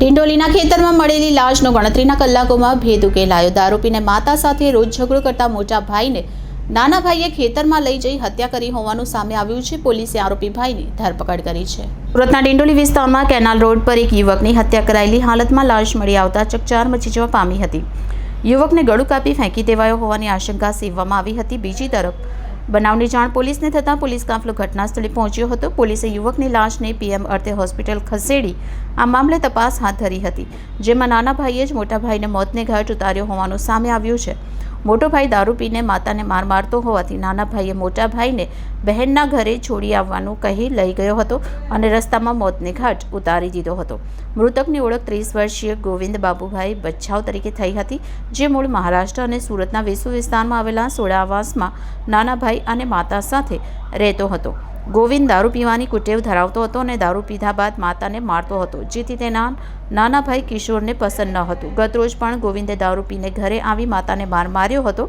ડિંડોલીના ખેતરમાં મળેલી લાશનો ગણતરીના કલાકોમાં ભેદ ઉકેલાયો. દારૂ પીને માતા સાથે રોજ ઝઘડો કરતા મોટા ભાઈને નાના ભાઈએ ખેતરમાં લઈ જઈ હત્યા કરી હોવાનું સામે આવ્યું છે. પોલીસે આરોપી ભાઈની ધરપકડ કરી છે. સુરતના ડિંડોલી વિસ્તારમાં કેનાલ રોડ પર એક યુવકની હત્યા કરાયેલી હાલતમાં લાશ મળી આવતા ચકચાર મચી જવા પામી હતી. યુવકને ગળું કાપી ફેંકી દેવાયો હોવાની આશંકા સેવવામાં આવી હતી. બીજી તરફ બનાવની જાણ પોલીસને થતાં પોલીસ કાફલો ઘટના સ્થળે પહોંચ્યો હતો. પોલીસે યુવકની લાશને પીએમ અર્થે હોસ્પિટલ ખસેડી આ મામલે તપાસ હાથ ધરી હતી, જેમાં નાના ભાઈએ જ મોટા ભાઈને મોતને ઘાટ ઉતાર્યો હોવાનું સામે આવ્યું છે. મોટો ભાઈ દારૂ પીને માતાને માર મારતો હોવાથી નાના ભાઈએ મોટા ભાઈને બહેનના ઘરે છોડી આવવાનું કહી લઈ ગયો હતો અને રસ્તામાં મોતને ઘાટ ઉતારી દીધો હતો. મૃતકની ઓળખ ત્રીસ વર્ષીય ગોવિંદ બાબુભાઈ બચ્છાવ તરીકે થઈ હતી, જે મૂળ મહારાષ્ટ્ર અને સુરતના વેસુ વિસ્તારમાં આવેલા સોડાવાસમાં નાના ભાઈ અને માતા સાથે રહેતો હતો. ગોવિંદ દારૂ પીવાની કુટેવ ધરાવતો હતો અને દારૂ પીધા બાદ માતાને મારતો હતો, જેથી તેના નાના ભાઈ કિશોરને પસંદ ન હતું. ગતરોજ પણ ગોવિંદે દારૂ પીને ઘરે આવી માતાને માર માર્યો હતો.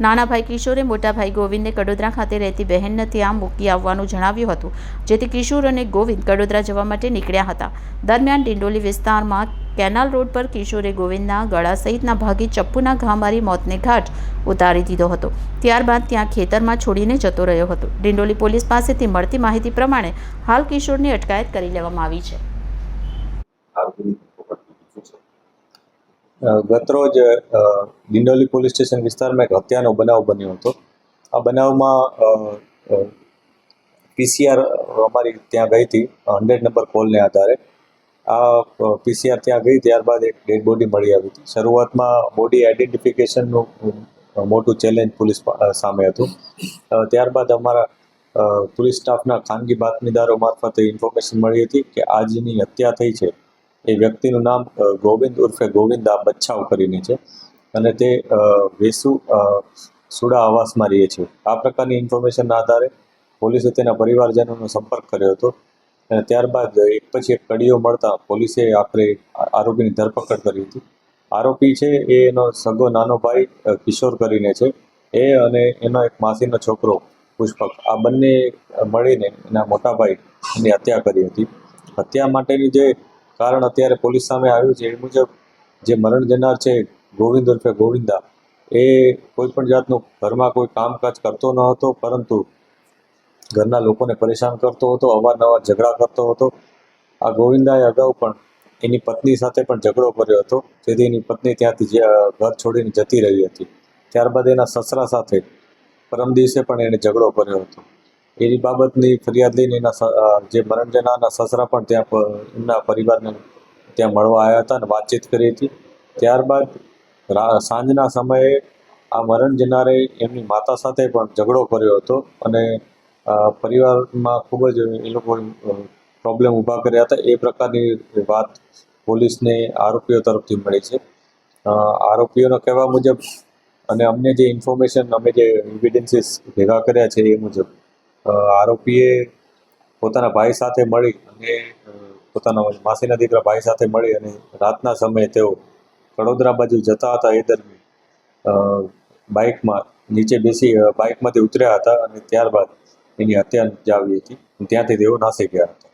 નાના ભાઈ કિશોરે મોટા ભાઈ ગોવિંદને કડોદરા ખાતે રહેતી બહેનને ત્યાં મૂકી આવવાનું જણાવ્યું હતું, જેથી કિશોર અને ગોવિંદ કડોદરા જવા માટે નીકળ્યા હતા. દરમિયાન ડિંડોલી વિસ્તારમાં કેનાલ રોડ પર કિશોરે ગોવિંદના ગળા સહિતના ભાગે ચપ્પુના ઘા મારી મોતને ઘાટ ઉતારી દીધો હતો. ત્યારબાદ ત્યાં ખેતરમાં છોડીને જતો રહ્યો હતો. ડિંડોલી પોલીસ પાસેથી મળતી માહિતી પ્રમાણે હાલ કિશોરની અટકાયત કરી લેવામાં આવી છે. ગતરોજ ડિંડોલી પોલીસ સ્ટેશન વિસ્તારમાં એક હત્યાનો બનાવ બન્યો હતો. આ બનાવમાં પીસીઆર અમારી ત્યાં ગઈ હતી, હંડ્રેડ નંબર કોલને આધારે. આ પીસીઆર ત્યાં ગઈ, ત્યારબાદ એક ડેડ બોડી મળી આવી હતી. શરૂઆતમાં બોડી આઈડેન્ટિફિકેશનનું મોટું ચેલેન્જ પોલીસ સામે હતું. ત્યારબાદ અમારા પોલીસ સ્ટાફના ખાનગી બાતમીદારો મારફતે ઇન્ફોર્મેશન મળી હતી કે આ જેની હત્યા થઈ છે. એ વ્યક્તિનું નામ ગોવિંદ ઉર્ફે ગોવિંદા બચ્છાવ કરીને છે. અને તે વેસુ સુડા આવાસમાં રહે છે. આ પ્રકારની ઇન્ફોર્મેશનના આધારે પોલીસે તેના પરિવારજનોનો સંપર્ક કર્યો હતો. અને ત્યારબાદ એક પછી એક કડીઓ મળતા પોલીસે આખરે આરોપીની ધરપકડ કરી હતી. આરોપી છે, એ એનો સગો નાનો ભાઈ કિશોર કરીને છે. એ અને એનો એક માસીનો છોકરો પુષ્પક. આ બંને મળીને એના મોટા ભાઈ એની હત્યા કરી હતી. હત્યા માટેની જે કારણ અત્યારે પોલીસ સામે આવ્યું છે, એ મુજબ જે મરણ જનાર છે, ગોવિંદ ઉર્ફે ગોવિંદા, એ કોઈ પણ જાતનું ઘરમાં કોઈ કામકાજ કરતો ન હતો, પરંતુ ઘરના લોકોને પરેશાન કરતો હતો, અવારનવાર ઝઘડા કરતો હતો. આ ગોવિંદાએ અગાઉ પણ એની પત્ની સાથે પણ ઝઘડો કર્યો હતો. જેથી એની પત્ની ત્યાંથી ઘર છોડીને જતી રહી હતી. ત્યારબાદ એના સસરા સાથે પરમ દિવસે પણ એણે ઝઘડો કર્યો હતો. એની બાબતની ફરિયાદ લઈને એના જે મરણ જનારના સસરા પણ ત્યાં એમના પરિવારને ત્યાં મળવા આવ્યા હતા અને વાતચીત કરી હતી. ત્યારબાદ સાંજના સમયે આ મરણ જનારે એમની માતા સાથે પણ ઝઘડો કર્યો હતો અને પરિવારમાં ખૂબ જ એ લોકો પ્રોબ્લેમ ઊભા કર્યા હતા, એ પ્રકારની વાત પોલીસને આરોપીઓ તરફથી મળી છે. આરોપીઓનો કહેવા મુજબ અને અમને જે ઇન્ફોર્મેશન અમે જે એવિડન્સીસ ભેગા કર્યા છે એ મુજબ આરોપીએ પોતાના ભાઈ સાથે મળી અને પોતાના માસીના દીકરા ભાઈ સાથે મળી અને રાતના સમયે તેઓ વડોદરા બાજુ જતા હતા એ દરમિયાન. બાઇકમાં નીચે બેસી બાઇકમાંથી ઉતર્યા હતા અને ત્યારબાદ એની હત્યા જાવી હતી. ત્યાંથી તેઓ નાસી ગયા હતા.